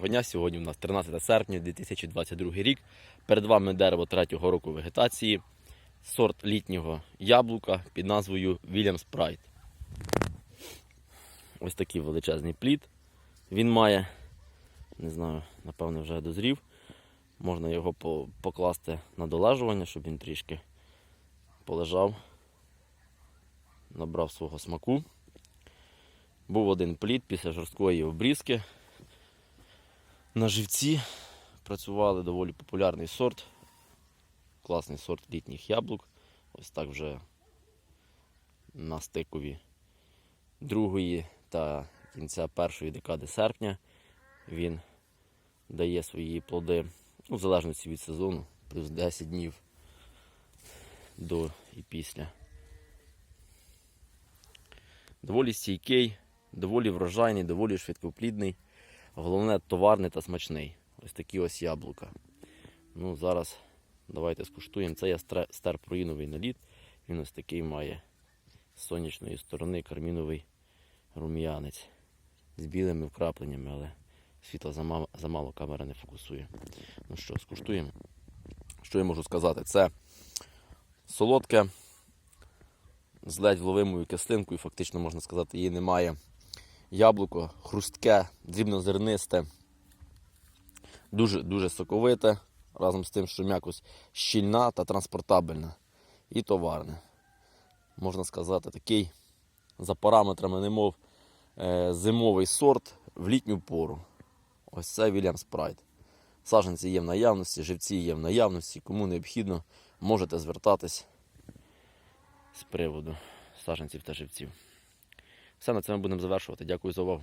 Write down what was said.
Доброго дня. Сьогодні у нас 13 серпня 2022 рік. Перед вами дерево третього року вегетації, сорт літнього яблука під назвою Williams Pride. Ось такий величезний плід. Він має, не знаю, напевно, вже дозрів. Можна його покласти на долежування, щоб він трішки полежав, набрав свого смаку. Був один плід після жорсткої обрізки. На живці працювали доволі популярний сорт. Класний сорт літніх яблук. Ось так вже на стикові другої та кінця першої декади серпня він дає свої плоди, ну, в залежності від сезону, плюс 10 днів до і після. Доволі стійкий, доволі врожайний, доволі швидкоплідний. Головне товарний та смачний. Ось такі ось яблука. Ну, зараз давайте скуштуємо. Це є стре- старпроїновий наліт. Він ось такий має з сонячної сторони карміновий рум'янець з білими вкрапленнями, але світла замало, замало камера не фокусує. Ну що, скуштуємо. Що я можу сказати? Це солодке, з ледь вловимою кислинкою, фактично можна сказати, її немає яблуко хрустке, дрібнозернисте, дуже дуже соковите, разом з тим, що м'якось щільна та транспортабельна. І товарне. Можна сказати, такий за параметрами, немов е, зимовий сорт в літню пору. Ось це Williams Pride. Саженці є в наявності, живці є в наявності. Кому необхідно, можете звертатись з приводу саженців та живців. Все на цьому будемо завершувати. Дякую за увагу.